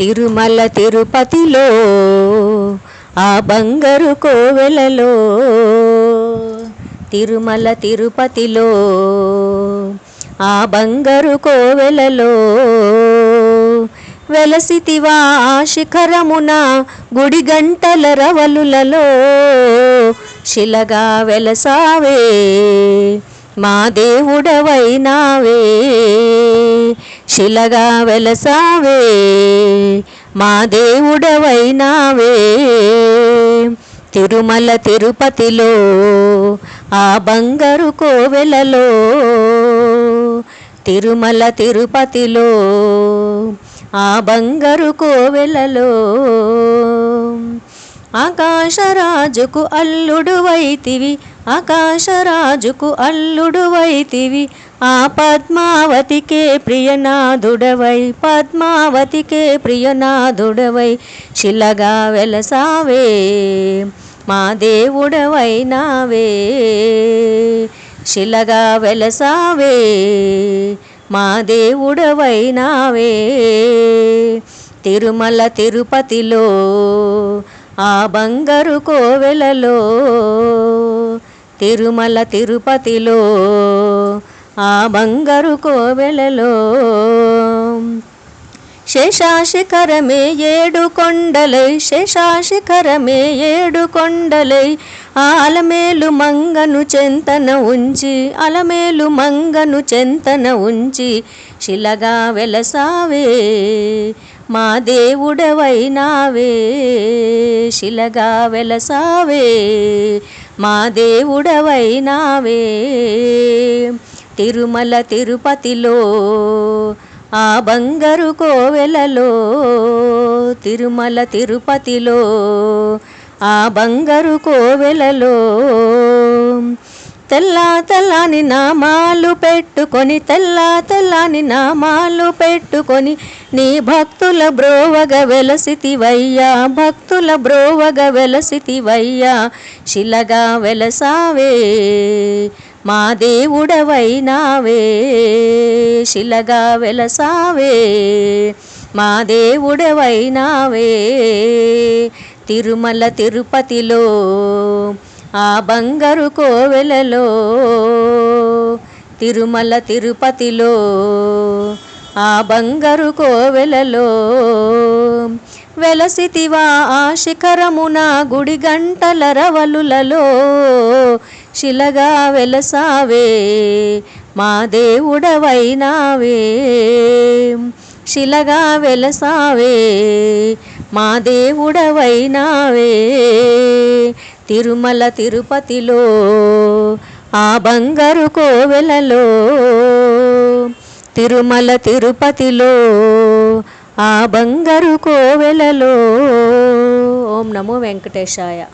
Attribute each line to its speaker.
Speaker 1: తిరుమల తిరుపతిలో ఆ బంగారు కోవెలలో. తిరుమల తిరుపతిలో ఆ బంగారు కోవెలలో. వెలసితివా శిఖరమున గుడి గంటల రవలులలో. శిలగా వెలసావే మా దేవుడవైనావే. శిలగా వెలసావే మా దేవుడవైనావే. తిరుమల తిరుపతిలో ఆ బంగారు కోవెలలో తిరుమల తిరుపతిలో ఆ బంగారు కోవెలలో. ఆకాశరాజుకు అల్లుడు వైతివి ఆకాశరాజుకు అల్లుడు వైతివి ఆ పద్మావతికే ప్రియనాథుడవై పద్మావతికే ప్రియనాథుడవై శిలగా వెలసావే మా దేవుడవైనావే శిలగా వెలసావే మా దేవుడవైనావే. తిరుమల తిరుపతిలో ఆ బంగారు కోవెలలో తిరుమల తిరుపతిలో ఆ బంగారు కోవెలలో శేషాశిఖరమే ఏడు కొండలై శేషాశిఖరమే ఏడు కొండలై ఆ అలమేలు మంగను చెంతన ఉంచి అలమేలు మంగను చెంతన ఉంచి శిలగా వెలసావే మా దేవుడవైనావే శిలగా వెలసావే మా దేవుడవైనావే. తిరుమల తిరుపతిలో ఆ బంగారు కోవెలలో తిరుమల తిరుపతిలో ఆ బంగారు కోవెలలో. తెల్ల తెల్లని నామాలు పెట్టుకొని తెల్ల తెల్లని నామాలు పెట్టుకొని నీ భక్తుల బ్రోవగ వెలసితివయ్యా భక్తుల బ్రోవగ వెలసితివయ్యా శిలగా వెలసావే. మా దేవుడవైనావే శిలగా వెలసావే. మా దేవుడవైనావే తిరుమల తిరుపతిలో ఆ బంగారు కోవెలలో తిరుమల తిరుపతిలో ఆ బంగారు కోవెలలో వెలసితివా ఆ శిఖరమున గుడి గంటల రవలులలో. శిలగా వెలసావే మా దేవుడవైనావే. శిలగా వెలసావే మా దేవుడవైనావే. తిరుమల తిరుపతిలో ఆ బంగారు కోవెలలో తిరుమల తిరుపతిలో ఆ బంగారు కోవెలలో. ఓం నమో వెంకటేశాయ.